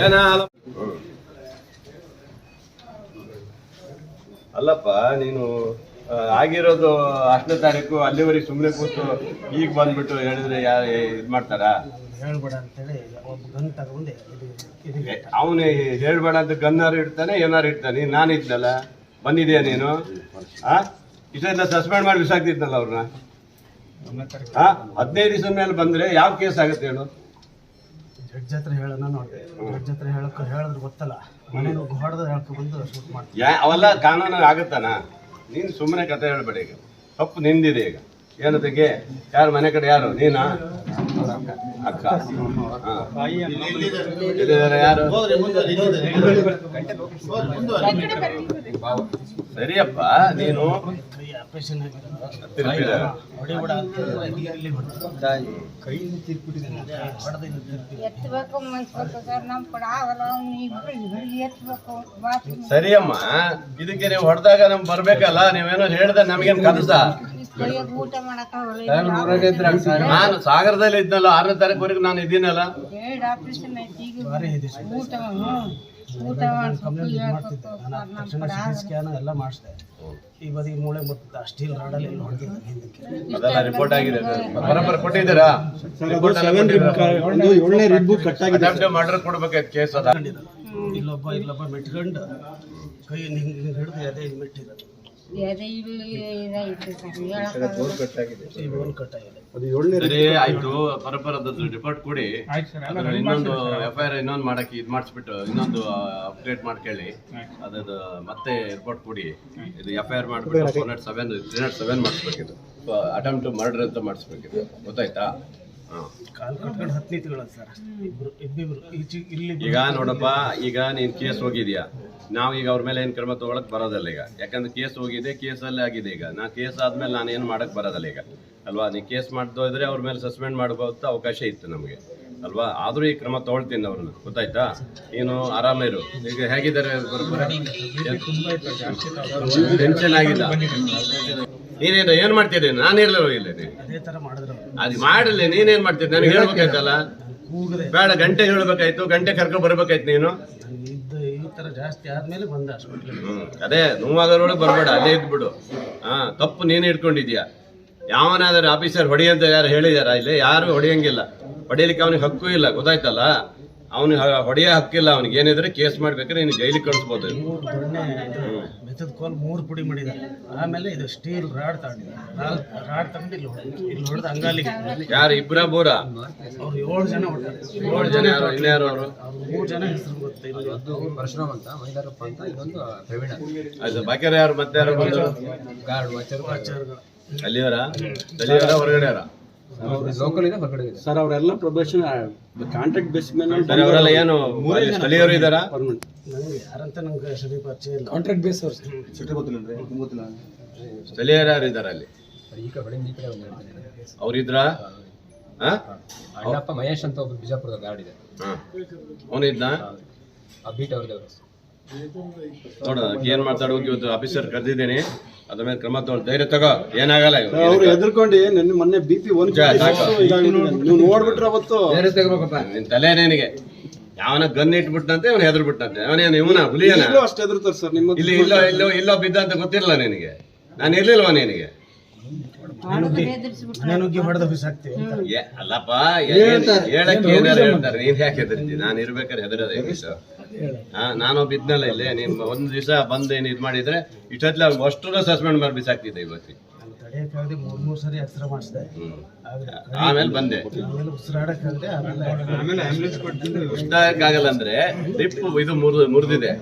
ಏನ ಅಲ್ಲಪ್ಪ ನೀನು ಆಗಿರೋದು ಅಷ್ಟನೇ ತಾರೀಕು ಅಲ್ಲಿವರೆಗೆ ಸುಮ್ಮನೆ ಕೂತು ಈಗ ಬಂದ್ಬಿಟ್ಟು ಹೇಳಿದ್ರೆ ಯಾರು ಇದು ಮಾಡ್ತಾರಾ? ಹೇಳ್ಬೇಡ ಅಂತೇಳಿ ಹೇಳಿ ಗನ್ ತಗೊಂಡೆ. ಅವನು ಹೇಳ್ಬೇಡ ಅಂತ ಗನ್ನಾರು ಇಡ್ತಾನೆ ಏನಾರು ಇಡ್ತಾನೆ? ನಾನು ಇದ್ನಲ್ಲ. ಬಂದಿದೆಯಾ ನೀನು? ಆ? ಇಷ್ಟೆಲ್ಲ ಸಸ್ಪೆಂಡ್ ಮಾಡಿ ಬಿಸಾಕ್ತಿದ್ನಲ್ಲ ಅವ್ರನ್ನ? ಆ ಹದಿನೈದು ದಿವಸ ಮೇಲೆ ಬಂದ್ರೆ ಯಾವ ಕೇಸ್ ಆಗುತ್ತೆ ಹೇಳು? ಜಡ್ಜ್ ಹತ್ರ ಹೇಳೋಣ ನೋಡಿದೆ ಜಡ್ಜ್ ಹತ್ರ ಹೇಳಕ್ಕೆ ಹೇಳಿದ್ರೆ ಗೊತ್ತಲ್ಲ. ಮನೆ ಹೊಡೆದ್ರೆ ಹೇಳ್ಕೊ ಬಂದು ಶೂಟ್ ಮಾಡ್ತೀನಿ ಯಾ ಅವೆಲ್ಲ ಕಾನೂನು ಆಗುತ್ತಾನ? ನೀನು ಸುಮ್ಮನೆ ಕತೆ ಹೇಳ್ಬೇಡ ಈಗ. ತಪ್ಪು ನಿಂದಿದೆ ಈಗ. ಏನದಕ್ಕೆ ಯಾರು ಮನೆ ಕಡೆ ಯಾರು? ನೀನಾ? ಅಕ್ಕ. ಹಾ. ಎಲ್ಲಿದ್ದಾರೆ ಯಾರು? ಸರಿಯಪ್ಪ ನೀನು ಆಪರೇಷನ್ ಆಗಿರೋದು ತಿರ್ಪಿಟ್ಟಿದ್ದೀನಿ ಸರಿಯಮ್ಮ ಇದಕ್ಕೆ ನೀವು ಹೊಡೆದಾಗ ನಮ್ಗೆ ಬರ್ಬೇಕಲ್ಲ ನೀವೇನೋ ಹೇಳ್ದೆ ನಮಗೇನು ಕನಸ? ನಾನು ಸಾಗರದಲ್ಲಿ ಇದ್ನಲ್ಲ ಆರನೇ ತಾರೀಕುವರೆಗೂ ನಾನು ಇದ್ದೀನಲ್ಲ. ಸ್ಕ್ಯಾನ್ ಎಲ್ಲ ಮಾಡಿಸಿದೆ. ಈ ಬದಿ ಮೂಳೆ ಮತ್ತೆ ಸ್ಟೀಲ್ ರಾಡಲ್ಲಿ ಇಲ್ಲಿ ಹೊಡೆದಿದ್ದೆ ಹಿಂದಕ್ಕೆ. ಅದೆಲ್ಲ ರಿಪೋರ್ಟ್ ಆಗಿದೆ. ಬರೋಬ್ಬರ ಕೊಟ್ಟಿದ್ದೀರಾ? ಮರ್ಡರ್ ಕೊಡ್ಬೇಕಾಯ್ತು ಕೇಸ್ ಅದ. ಇಲ್ಲೊಬ್ಬ ಇಲ್ಲೊಬ್ಬ ಮೆಟ್ಕೊಂಡು ಕೈ ಹಿಂಗೆ ಹಿಂಗೆ ಹಿಡಿದು ಅದೇ ಹಿಂಗೆ ಮೆಟ್ಟಿರೋದು ಎದೆ ಇಲ್ಲಿ ಇದೈತಿ ಸರ್ ಹೇಳಕ್ಕಾಗಲ್ಲ ಆಯ್ತು ಬರೋಬ್ಬರದ ರಿಪೋರ್ಟ್ ಕೊಡಿ ಇನ್ನೊಂದು ಎಫ್ ಐ ಆರ್ ಇನ್ನೊಂದು ಮಾಡಕ್ಕೆ ಇದು ಮಾಡಿಸ್ಬಿಟ್ಟು ಇನ್ನೊಂದು ಅಪ್ಡೇಟ್ ಮಾಡ್ಕೇಳಿ. ಅದದು ಮತ್ತೆ ರಿಪೋರ್ಟ್ ಕೊಡಿ. ಇದು ಎಫ್ ಐ ಆರ್ ಮಾಡ್ಬಿಟ್ಟು four nought seven three nought seven ಮಾಡಿಸ್ಬೇಕಿತ್ತು attempt murder ಅಂತ ಮಾಡಿಸ್ಬೇಕಿತ್ತು ಗೊತ್ತಾಯ್ತಾ? ಕಾಲು ಕಟ್ಕೊಂಡು ಹತ್ತು ನಿಂತ್ಕೊಳ್ಳೋದು ಸರ್ ಇಬ್ರು ಇಬ್ಬಿಬ್ರು ಈಚೆ ಇಲ್ಲಿ ಈಗ ನೋಡಪ್ಪ ಈಗ ನೀನು ಕೇಸ್ ಹೋಗಿದ್ಯಾ? ನಾವು ಈಗ ಅವ್ರ ಮೇಲೆ ಏನು ಕ್ರಮ ತಗೊಳಕ್ ಬರೋದಲ್ಲ ಈಗ. ಯಾಕಂದ್ರೆ ಕೇಸ್ ಹೋಗಿದೆ ಕೇಸಲ್ಲಿ ಆಗಿದೆ ಈಗ. ನಾ ಕೇಸ್ ಆದ್ಮೇಲೆ ನಾನು ಏನು ಮಾಡಕ್ ಬರೋದಲ್ಲ ಈಗ. ಅಲ್ವಾ? ನೀ ಕೇಸ್ ಇದ್ರೆ ಅವ್ರ ಮೇಲೆ ಸಸ್ಪೆಂಡ್ ಮಾಡಬಹುದು ಅವಕಾಶ ಇತ್ತು ನಮಗೆ. ಅಲ್ವಾ? ಆದ್ರೂ ಈ ಕ್ರಮ ತಗೊಳ್ತೀನಿ ಅವ್ರನ್ನ ಗೊತ್ತಾಯ್ತಾ? ನೀನು ಆರಾಮಿರು ಈಗ ಹೇಗಿದ್ದಾರೆ? ಟೆನ್ಷನ್ ಆಗಿಲ್ಲ. ನೀನೇನು ಏನ್ ಮಾಡ್ತಿದ್ದೀನಿ ನಾನು ಇರ್ಲಿಲ್ಲ ಇಲ್ಲಿ. ಅದೇ ಮಾಡಲಿ ನೀನೇನ್ ಮಾಡ್ತಿದ್ದೆ? ನನಗೆ ಹೇಳ್ಬೇಕಾಯ್ತಲ್ಲ? ಬೇಡ ಗಂಟೆ ಹೇಳ್ಬೇಕಾಯ್ತು ಗಂಟೆ ಕರ್ಕೊಂಡ್ ಬರ್ಬೇಕಾಯ್ತು ನೀನು? ಜಾಸ್ತಿ ಆದ್ಮೇಲೆ ಬಂದೆ ಅದೇ ನೋವಾಗೋದ್ರೊಳಗೆ ಬರಬೇಡ ಅಲ್ಲೇ ಇದ್ಬಿಡು. ಹಾ ತಪ್ಪು ನೀನು ಇಟ್ಕೊಂಡಿದ್ಯಾ ಯಾವನಾದ್ರೂ ಆಫೀಸರ್ ಹೊಡಿ ಅಂತ ಯಾರು ಹೇಳಿದಾರ ಇಲ್ಲಿ? ಯಾರು ಹೊಡಿಯಂಗಿಲ್ಲ. ಹೊಡಿಲಿಕ್ಕೆ ಅವನಿಗೆ ಹಕ್ಕು ಇಲ್ಲ ಗೊತ್ತಾಯ್ತಲ್ಲ? ಅವನಿಗೆ ಹೊಡೆಯ ಹಕ್ಕಿಲ್ಲ ಅವನಿಗೆ ಏನಿದ್ರೆ ಕೇಸ್ ಮಾಡ್ಬೇಕಾದ್ರೆ ನೀನು ಜೈಲಿಗೆ ಕಳಿಸ್ಬೋದು. ಮೂರು ದೊಣ್ಣೆ ಇದು ಬೆತ್ತದ ಕೋಲ್ ಮೂರು ಪುಡಿ ಮಾಡಿದ್ದಾರೆ. ಆಮೇಲೆ ಇದು ಸ್ಟೀಲ್ ರಾಡ್ ತಗೊಂಡಿದ್ದಾರೆ. ರಾಡ್ ತಗೊಂಡು ಇಲ್ಲಿ ಹೊಡೆದು ಇಲ್ಲಿ ಹೊಡೆದು ಅಂಗಾಲಿಗೆ. ಯಾರು ಇಬ್ಬರ ಬೂರ? ಅವ್ರು ಏಳು ಜನ ಹೊಡ್ತಾರೆ. ಏಳು ಜನ ಯಾರು ಇನ್ಯಾರು ಅವರು? ಮೂರು ಜನ ಹೆಸರು ಗೊತ್ತಿಲ್ಲ ಒಂದು ಪರಶುರಾಮ್ ಅಂತ ಮೈಲಾರಪ್ಪ ಅಂತ ಇದೊಂದು ಪ್ರವೀಣ. ಅದು ಬಾಕಿಯವ್ರು ಯಾರು ಮತ್ತೆ ಯಾರು ಗಾರ್ಡ್ ವಾಚರ್ ವಾಚರ್ ಅಲ್ಲಿಯವರ? ಅಲ್ಲಿಯವರ ಹೊರಗಡೆ ಅವರ ಲೋಕಲ್ ಇದೆ ಹೊರಗಡೆ ಇದೆ. ಸರ್ ಅವರೆಲ್ಲ ಪ್ರೊಬೇಷನ್ ಕಾಂಟ್ರಾಕ್ಟ್ ಬೇಸ್ ಮೇಲೆ ಸರಿ ಅವರೆಲ್ಲ ಏನು ಸ್ಥಳೀಯರು ಇದ್ದಾರಾ? ಪರ್ಮನೆಂಟ್ ನನಗೆ ಯಾರಂತ ನಂಗೆ ಸರಿ ಪರಿಚಯ ಇಲ್ಲ. ಕಾಂಟ್ರಾಕ್ಟ್ ಬೇಸ್ ಅವ್ರು ಸ್ಥಳೀಯರು ಯಾರು ಇದ್ದಾರೆ ಅಲ್ಲಿ? ಈ ಕಡೆ ಈ ಕಡೆ ಅವ್ರಿದ್ರಾ ಅಣ್ಣಪ್ಪ ಮಹೇಶ್ ಅಂತ ಒಬ್ಬ ಬಿಜಾಪುರದ ಗಾರ್ಡ್ ಇದೆ. ಅವನಿದ್ದ ಆ ಬೀಟ್ ಅವ್ರದ್ದು ನೋಡೋಣ ನೋಡ ಏನ್ ಮಾತಾಡೋಕೆ ಇವತ್ತು? ಆಫೀಸರ್ ಕರೆದಿದ್ದೀನಿ. ಅದ್ರ ಮೇಲೆ ಕ್ರಮ ತಗೊಂಡು ಧೈರ್ಯ ತಗೋ. ಏನಾಗಲ್ಲ ಇವ್ರು. ಅವ್ರು ಎದ್ರಕೊಂಡು ನಿನ್ನೆ ಮೊನ್ನೆ ಬಿ ಪಿ ಒಂದು. ನೀವು ನೋಡ್ಬಿಟ್ರೆ ಅವತ್ತು ನಿನ್ ತಲೆ ನಿನಗೆ. ಯಾವನ ಗನ್ ಇಟ್ಬಿಟ್ಟಂತೆ ಅವನು ಹೆದರ್ ಬಿಟ್ಟಂತೆ ಅವನೇನು ಇವನ ಹುಲಿಯನ? ಅಷ್ಟು ಹೆದರ್ತಾರೆ ಸರ್ ನಿಮ್ಮ ಇಲ್ಲಿ ಇಲ್ಲೋ ಇಲ್ಲೋ ಇಲ್ಲೋ ಬಿದ್ದ ಅಂತ ಗೊತ್ತಿರಲ್ಲ ನಿನಗೆ. ನಾನು ಇರ್ಲಿಲ್ವಾ ನಿನಗೆ? ಅಲ್ಲಪ್ಪ ಹೇಳಕ್ಕೆ ಏನಾರ ಹೇಳ್ತಾರೆ. ನೀನ್ ಯಾಕೆ ಹೆದರ್ತಿ ನಾನು ಇರ್ಬೇಕಾದ್ರೆ ಹೆದರದ ನಾನು ಬಿದ್ನಲ್ಲ ಇಲ್ಲಿ ನೀವು ಒಂದ್ ದಿವಸ ಬಂದು ಏನ್ ಇದ್ ಮಾಡಿದ್ರೆ ಇಷ್ಟೊತ್ತಲ್ಲಿ ಅಷ್ಟು ಸಸ್ಪೆಂಡ್ ಮಾಡಿ ಬಿಸಾಕ್ತಿದ್ದೆ ಇವತ್ತಿ. ಮೂರು ಮೂರು ಸರಿ ಮಾಡಿಸಿದೆ. ಆಮೇಲೆ ಬಂದೆ. ಉಸಿರಾಡಕ್ಕಾಗಲ್ಲ ಅಂದ್ರೆ ಡಿಪ್ ಇದು ಮುರಿದು ಮುರಿದಿದೆ.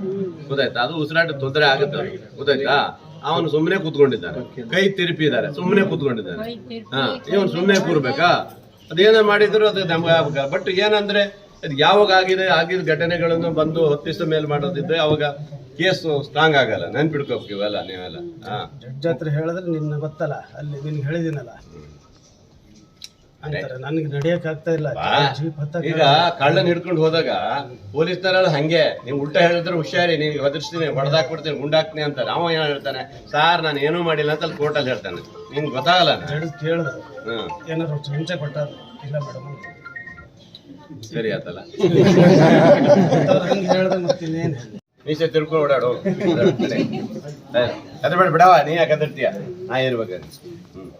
ಗೊತ್ತಾಯ್ತಾ? ಅದು ಉಸಿರಾಟ ತೊಂದರೆ ಆಗುತ್ತೆ. ಗೊತ್ತಾಯ್ತಾ? ಅವನು ಸುಮ್ಮನೆ ಕೂತ್ಕೊಂಡಿದ್ದಾನೆ. ಕೈ ತಿರುಪಿದ್ದಾರೆ ಸುಮ್ಮನೆ ಕೂತ್ಕೊಂಡಿದ್ದಾನೆ. ಕೈ ತಿರ್ಪಿ ಹಾ ಇವನು ಸುಮ್ಮನೆ ಕೂರ್ಬೇಕಾ? ಅದೇನ ಮಾಡಿದ್ರು ಅದು ನಮ್ಗೆ ಬಟ್ ಏನಂದ್ರೆ ಅದು ಯಾವಾಗ ಆಗಿದೆ ಆಗಿದ ಘಟನೆಗಳನ್ನು ಬಂದು ಹೊತ್ತಿಸ ಮೇಲೆ ಮಾಡೋದಿದ್ರೆ ಅವಾಗ ಕೇಸು ಸ್ಟ್ರಾಂಗ್ ಆಗಲ್ಲ. ನೆನ್ಪಿಡ್ಕೋಬೇಕು ಇವೆಲ್ಲ ನೀವೆಲ್ಲ. ಹಾ. ಜಡ್ಜ್ ಹತ್ರ ಹೇಳಿದ್ರೆ ನಿನ್ನ ಗೊತ್ತಲ್ಲ. ಅಲ್ಲಿ ನಿನ್ಗೆ ಹೇಳಿದಿನಲ್ಲ ಅಂತಾರೆ. ನನಗೆ ನಡೆಯಕ್ ಆಗ್ತಾ ಇಲ್ಲ. ಬಾ. ಜೀಪ್ ಹತ್ತಕ್ಕೆ ಈಗ ಕಳ್ಳನ್ ಹಿಡ್ಕೊಂಡು ಹೋದಾಗ ಪೊಲೀಸ್ನವರೆಲ್ಲ ಹಂಗೆ. ನೀವು ಉಲ್ಟಾ ಹೇಳಿದ್ರೆ ಹುಷಾರಿ. ನೀವು ಒದರ್ಸ್ತೀನಿ ಹೊಡೆದಾಕ್ಬಿಡ್ತೀನಿ ಗುಂಡಾಕ್ತೀನಿ ಅಂತ ಅವ ಏನು ಹೇಳ್ತಾನೆ? ಸಾರ್ ನಾನು ಏನೂ ಮಾಡಿಲ್ಲ ಅಂತ ಅಲ್ಲಿ ಕೋರ್ಟಲ್ಲಿ ಹೇಳ್ತಾನೆ. ನಿಮ್ಗೆ ಗೊತ್ತಾಗಲ್ಲ. ಹೇಳಿದ್ ಕೇಳಿದ್ರು ಏನಾದ್ರು ಹಿಂಸೆ ಕೊಟ್ಟಾರ ಇಲ್ಲ ಮೇಡಮ್ ಸರಿ ಆತಲ್ಲ. ಹಂಗೆ ತಿಳ್ಕೊಂಡು ಓಡಾಡು. ಅದ್ರ ಬೇಡ ಬಿಡವ ನೀ ಯಾಕೆ ಹೆದರ್ತೀಯ ನಾ ಇರ್ಬೇಕು? ಹ್ಮ್.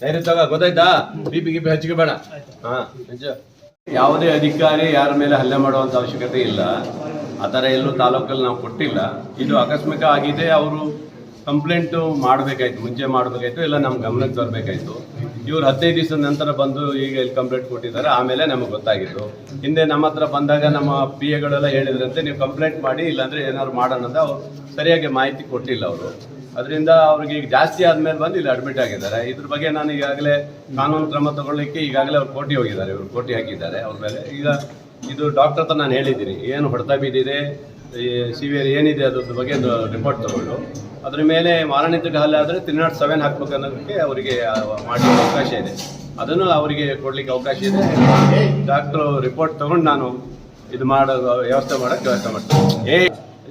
ಸರಿ ತಗೋ, ಗೊತ್ತಾಯ್ತಾ? ಬಿಪಿ ಗಿಪಿ ಹಚ್ಚಿಗೆ ಬೇಡ. ಹಾ ಯಾವುದೇ ಅಧಿಕಾರಿ ಯಾರ ಮೇಲೆ ಹಲ್ಲೆ ಮಾಡುವಂತ ಅವಶ್ಯಕತೆ ಇಲ್ಲ. ಆ ಥರ ಎಲ್ಲೂ ತಾಲೂಕಲ್ಲಿ ನಾವು ಕೊಟ್ಟಿಲ್ಲ. ಇದು ಆಕಸ್ಮಿಕ ಆಗಿದೆ, ಅವರು ಕಂಪ್ಲೇಂಟ್ ಮಾಡಬೇಕಾಯ್ತು, ಮುಂಚೆ ಮಾಡಬೇಕಾಯ್ತು, ಇಲ್ಲ ನಮ್ಮ ಗಮನಕ್ಕೆ ತರಬೇಕಾಯ್ತು ಇವ್ರು ಹದಿನೈದು ದಿವಸದ ನಂತರ ಬಂದು ಈಗ ಇಲ್ಲಿ ಕಂಪ್ಲೇಂಟ್ ಕೊಟ್ಟಿದ್ದಾರೆ. ಆಮೇಲೆ ನಮಗೆ ಗೊತ್ತಾಗಿದ್ದು. ಹಿಂದೆ ನಮ್ಮ ಹತ್ರ ಬಂದಾಗ ನಮ್ಮ ಪಿ ಎಗಳೆಲ್ಲ ಹೇಳಿದ್ರಂತೆ, ನೀವು ಕಂಪ್ಲೇಂಟ್ ಮಾಡಿ, ಇಲ್ಲಾಂದರೆ ಏನಾದ್ರು ಮಾಡೋಣ ಅಂತ ಅವ್ರು ಸರಿಯಾಗಿ ಮಾಹಿತಿ ಕೊಟ್ಟಿಲ್ಲ ಅವರು. ಅದರಿಂದ ಅವ್ರಿಗೆ ಈಗ ಜಾಸ್ತಿ ಆದಮೇಲೆ ಬಂದು ಇಲ್ಲಿ ಅಡ್ಮಿಟ್ ಆಗಿದ್ದಾರೆ. ಇದ್ರ ಬಗ್ಗೆ ನಾನು ಈಗಾಗಲೇ ಕಾನೂನು ಕ್ರಮ ತಗೊಳ್ಳಿಕ್ಕೆ ಈಗಾಗಲೇ ಅವ್ರು ಕೋಟಿ ಹೋಗಿದ್ದಾರೆ. ಇವರು ಕೋಟಿ ಹಾಕಿದ್ದಾರೆ. ಅವ್ರ ಮೇಲೆ ಈಗ ಇದು ಡಾಕ್ಟರ್ ಹತ್ರ ನಾನು ಹೇಳಿದ್ದೀನಿ. ಏನು ಹೊಡೆತ ಬಿದ್ದಿದೆ? ಸಿವಿಯರ್ ಏನಿದೆ ಅದ್ರ ಬಗ್ಗೆ ಒಂದು ರಿಪೋರ್ಟ್ ತಗೊಂಡು. ಅದ್ರ ಮೇಲೆ ಮಾರಣಾಂತಿಕ ಹಲ್ಲೆ ಆದರೆ ತ್ರೀ ನಾಟ್ ಸೆವೆನ್ ಹಾಕ್ಬೇಕು ಅನ್ನೋದಕ್ಕೆ ಅವರಿಗೆ ಮಾಡಲಿಕ್ಕೆ ಅವಕಾಶ ಇದೆ. ಅದನ್ನು ಅವರಿಗೆ ಕೊಡಲಿಕ್ಕೆ ಅವಕಾಶ ಇದೆ. ಡಾಕ್ಟ್ರು ರಿಪೋರ್ಟ್ ತಗೊಂಡು ನಾನು ಇದು ಮಾಡೋ ವ್ಯವಸ್ಥೆ ಮಾಡೋಕ್ಕೆ ವ್ಯವಸ್ಥೆ ಮಾಡ್ತೀನಿ. ಏ,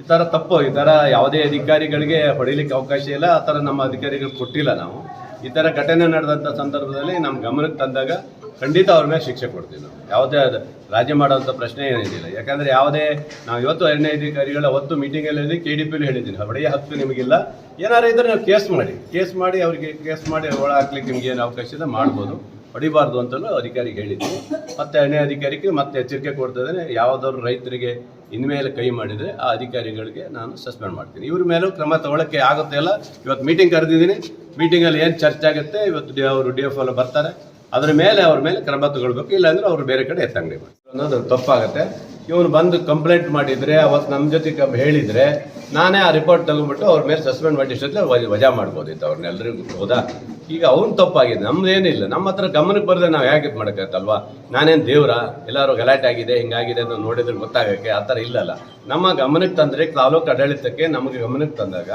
ಈ ಥರ ತಪ್ಪು. ಈ ಥರ ಯಾವುದೇ ಅಧಿಕಾರಿಗಳಿಗೆ ಹೊಡಿಲಿಕ್ಕೆ ಅವಕಾಶ ಇಲ್ಲ. ಆ ಥರ ನಮ್ಮ ಅಧಿಕಾರಿಗಳು ಕೊಟ್ಟಿಲ್ಲ ನಾವು. ಈ ಥರ ಘಟನೆ ನಡೆದಂಥ ಸಂದರ್ಭದಲ್ಲಿ ನಮ್ಮ ಗಮನಕ್ಕೆ ತಂದಾಗ ಖಂಡಿತ ಅವ್ರ ಮೇಲೆ ಶಿಕ್ಷೆ ಕೊಡ್ತೀವಿ ನಾವು. ಯಾವುದೇ ಅದು ರಾಜ್ಯ ಮಾಡೋವಂಥ ಪ್ರಶ್ನೆ ಏನಿದಿಲ್ಲ ಯಾಕಂದರೆ ಯಾವುದೇ ನಾವು ಇವತ್ತು ಎಣ್ಣೆ ಅಧಿಕಾರಿಗಳ ಅವತ್ತು ಮೀಟಿಂಗಲ್ಲಿ ಕೆ ಡಿ ಪಿಲಿ ಹೇಳಿದ್ದೀನಿ. ಹೊಡೆಯ ಹಕ್ಕು ನಿಮಗಿಲ್ಲ. ಏನಾರು ಇದ್ರೆ ನೀವು ಕೇಸ್ ಮಾಡಿ. ಕೇಸ್ ಮಾಡಿ ಅವರಿಗೆ ಕೇಸ್ ಮಾಡಿ ಒಳ ಹಾಕ್ಲಿಕ್ಕೆ ನಿಮ್ಗೆ ಏನು ಅವಕಾಶ ಇದೆ ಮಾಡ್ಬೋದು. ಹೊಡಿಬಾರ್ದು ಅಂತಲೂ ಅಧಿಕಾರಿಗೆ ಹೇಳಿದ್ದೀನಿ ಮತ್ತು ಎಣ್ಣೆ ಅಧಿಕಾರಿಗೆ ಮತ್ತೆ ಎಚ್ಚರಿಕೆ ಕೊಡ್ತಿದ್ದೇನೆ ಯಾವುದಾದ್ರು ರೈತರಿಗೆ ಇನ್ಮೇಲೆ ಕೈ ಮಾಡಿದರೆ ಆ ಅಧಿಕಾರಿಗಳಿಗೆ ನಾನು ಸಸ್ಪೆಂಡ್ ಮಾಡ್ತೀನಿ. ಇವ್ರ ಮೇಲೂ ಕ್ರಮ ತಗೊಳ್ಳೋಕ್ಕೆ ಆಗುತ್ತೆ ಅಲ್ಲ. ಇವತ್ತು ಮೀಟಿಂಗ್ ಕರೆದಿದ್ದೀನಿ. ಮೀಟಿಂಗಲ್ಲಿ ಏನು ಚರ್ಚೆ ಆಗುತ್ತೆ, ಇವತ್ತು ಡಿ ಅವರು ಡಿ ಎಫ್ ಎಲ್ಲ ಬರ್ತಾರೆ. ಅದ್ರ ಮೇಲೆ ಅವ್ರ ಮೇಲೆ ಕ್ರಮ ತಗೊಳ್ಬೇಕು, ಇಲ್ಲಾಂದ್ರೆ ಅವ್ರು ಬೇರೆ ಕಡೆ ಎತ್ತಂಗಡಿ ಮಾಡಿ ಅನ್ನೋದು ತಪ್ಪಾಗುತ್ತೆ. ಇವನು ಬಂದು ಕಂಪ್ಲೇಂಟ್ ಮಾಡಿದರೆ, ಅವತ್ತು ನಮ್ಮ ಜೊತೆ ಹೇಳಿದ್ರೆ ಹೇಳಿದರೆ, ನಾನೇ ಆ ರಿಪೋರ್ಟ್ ತಗೊಂಡ್ಬಿಟ್ಟು ಅವ್ರ ಮೇಲೆ ಸಸ್ಪೆಂಡ್ ಮಾಡಿ ವಜಾ ಮಾಡ್ಬೋದಿತ್ತು ಅವ್ರನ್ನೆಲ್ಲರಿಗೂ ಹೌದಾ? ಈಗ ಅವ್ನು ತಪ್ಪಾಗಿದೆ, ನಮ್ದೇನಿಲ್ಲ. ನಮ್ಮ ಹತ್ರ ಗಮನಕ್ಕೆ ಬರದೆ ನಾವು ಹೇಗೆ ಇದು ನಾನೇನು ದೇವ್ರ? ಎಲ್ಲರೂ ಗಲಾಟೆ ಆಗಿದೆ, ಹಿಂಗಾಗಿದೆ ಅಂತ ನೋಡಿದ್ರೆ ಗೊತ್ತಾಗಕ್ಕೆ ಆ ಥರ ಇಲ್ಲಲ್ಲ. ನಮ್ಮ ಗಮನಕ್ಕೆ ತಂದರೆ ತಾಲೂಕು ಆಡಳಿತಕ್ಕೆ ನಮಗೆ ಗಮನಕ್ಕೆ ತಂದಾಗ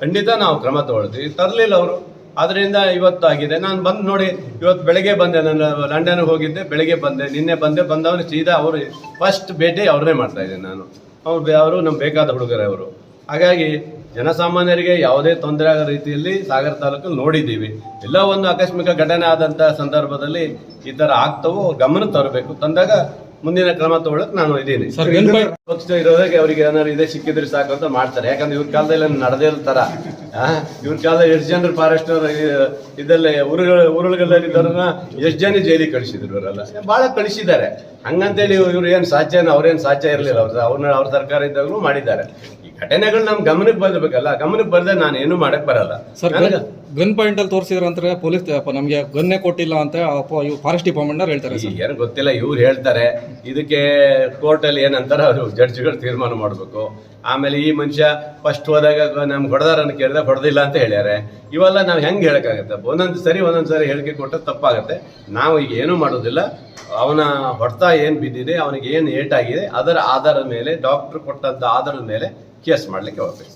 ಖಂಡಿತ ನಾವು ಕ್ರಮ ತಗೊಳ್ತೀವಿ. ತರಲಿಲ್ಲ ಅವರು. ಅದರಿಂದ ಇವತ್ತು ಆಗಿದೆ ನಾನು ಬಂದು ನೋಡಿ ಇವತ್ತು ಬೆಳಗ್ಗೆ ಬಂದೆ. ನಾನು ಲಂಡನ್ಗೆ ಹೋಗಿದ್ದೆ, ಬೆಳಗ್ಗೆ ಬಂದೆ. ನಿನ್ನೆ ಬಂದೆ ಬಂದವನು ಸೀದಾ ಅವರು ಫಸ್ಟ್ ಭೇಟಿ ಅವ್ರನ್ನೇ ಮಾಡ್ತಾ ಇದ್ದೇನೆ ನಾನು. ಅವ್ರು ಅವರು ನಮ್ಗೆ ಬೇಕಾದ ಹುಡುಗರೇ ಅವರು. ಹಾಗಾಗಿ ಜನಸಾಮಾನ್ಯರಿಗೆ ಯಾವುದೇ ತೊಂದರೆ ಆಗೋ ರೀತಿಯಲ್ಲಿ ಸಾಗರ ತಾಲೂಕಲ್ಲಿ ನೋಡಿದ್ದೀವಿ. ಎಲ್ಲ ಒಂದು ಆಕಸ್ಮಿಕ ಘಟನೆ ಆದಂಥ ಸಂದರ್ಭದಲ್ಲಿ ಈ ಥರ ಆಗ್ತವೋ, ಗಮನ ತರಬೇಕು. ತಂದಾಗ ಮುಂದಿನ ಕ್ರಮ ತಗೊಳಕ್ ನಾನು ಇದ್ದೀನಿ ಇರೋದಕ್ಕೆ ಅವ್ರಿಗೆ ಅವರಿಗೆ ಏನಾದ್ರು ಇದೇ ಸಿಕ್ಕಿದ್ರೆ ಸಾಕು ಅಂತ ಮಾಡ್ತಾರೆ. ಯಾಕಂದ್ರೆ ಇವ್ರ ಕಾಲದಲ್ಲಿ ನಡೆದೇ ತರ. ಇವ್ರ ಕಾಲದಲ್ಲಿ ಎಷ್ಟು ಜನರು ಫಾರೆಸ್ಟ್ ಇದಲ್ಲೇ ಊರುಗಳ ಊರುಗಳಲ್ಲಿ ಇದ್ದವ್ರನ್ನ ಎಷ್ಟು ಜನ ಜೈಲಿಗೆ ಕಳಿಸಿದ್ರು ಇವರೆಲ್ಲ? ಬಹಳ ಕಳಿಸಿದ್ದಾರೆ. ಹಂಗಂತೇಳಿ ಇವ್ರು ಏನು ಸಾಧ್ಯ ಅವ್ರೇನು ಸಾಧ್ಯ ಇರಲಿಲ್ಲ. ಅವ್ರ ಅವ್ರನ್ನ ಅವ್ರ ಸರ್ಕಾರ ಇದ್ದಾಗಲೂ ಮಾಡಿದ್ದಾರೆ. ಈ ಘಟನೆಗಳು ನಮ್ ಗಮನಕ್ಕೆ ಬರ್ಬೇಕಲ್ಲ ಗಮನಕ್ಕೆ ಬರ್ದೆ ನಾನು ಏನು ಮಾಡಕ್ ಬರಲ್ಲ. ಗನ್ ಪಾಯಿಂಟ್ ಅಲ್ಲಿ ತೋರಿಸಿದ್ರ ಅಂತಾರೆ ಪೊಲೀಸ್ ನಮಗೆ ಗನ್ನೇ ಕೊಟ್ಟಿಲ್ಲ ಅಂತ ಫಾರೆಸ್ಟ್ ಡಿಪಾರ್ಟ್ಮೆಂಟ್ ಹೇಳ್ತಾರೆ ಸರ್. ಏನು ಗೊತ್ತಿಲ್ಲ, ಇವ್ರು ಹೇಳ್ತಾರೆ. ಇದಕ್ಕೆ ಕೋರ್ಟಲ್ಲಿ ಏನಂತಾರೆ, ಅವರು ಜಡ್ಜ್ಗಳು ತೀರ್ಮಾನ ಮಾಡಬೇಕು. ಆಮೇಲೆ ಈ ಮನುಷ್ಯ ಫಸ್ಟ್ ಹೋದಾಗ ನಮ್ಗೆ ಹೊಡೆದಾರನ್ನು ಕೇಳಿದ್ರೆ ಹೊಡೆದಿಲ್ಲ ಅಂತ ಹೇಳ್ಯಾರೆ. ಇವೆಲ್ಲ ನಾವು ಹೆಂಗೆ ಹೇಳೋಕ್ಕಾಗತ್ತೆ ಒಂದೊಂದು ಸರಿ ಒಂದೊಂದು ಸರಿ ಹೇಳಿಕೆ ಕೊಟ್ಟರೆ ತಪ್ಪಾಗತ್ತೆ. ನಾವು ಈಗ ಏನೂ ಮಾಡೋದಿಲ್ಲ. ಅವನ ಹೊಡೆತ ಏನು ಬಿದ್ದಿದೆ, ಅವನಿಗೆ ಏನು ಏಟಾಗಿದೆ, ಅದರ ಆಧಾರದ ಮೇಲೆ ಡಾಕ್ಟ್ರ್ ಕೊಟ್ಟಂಥ ಆಧಾರದ ಮೇಲೆ ಕೇಸ್ ಮಾಡಲಿಕ್ಕೆ ಹೋಗ್ಬೇಕು.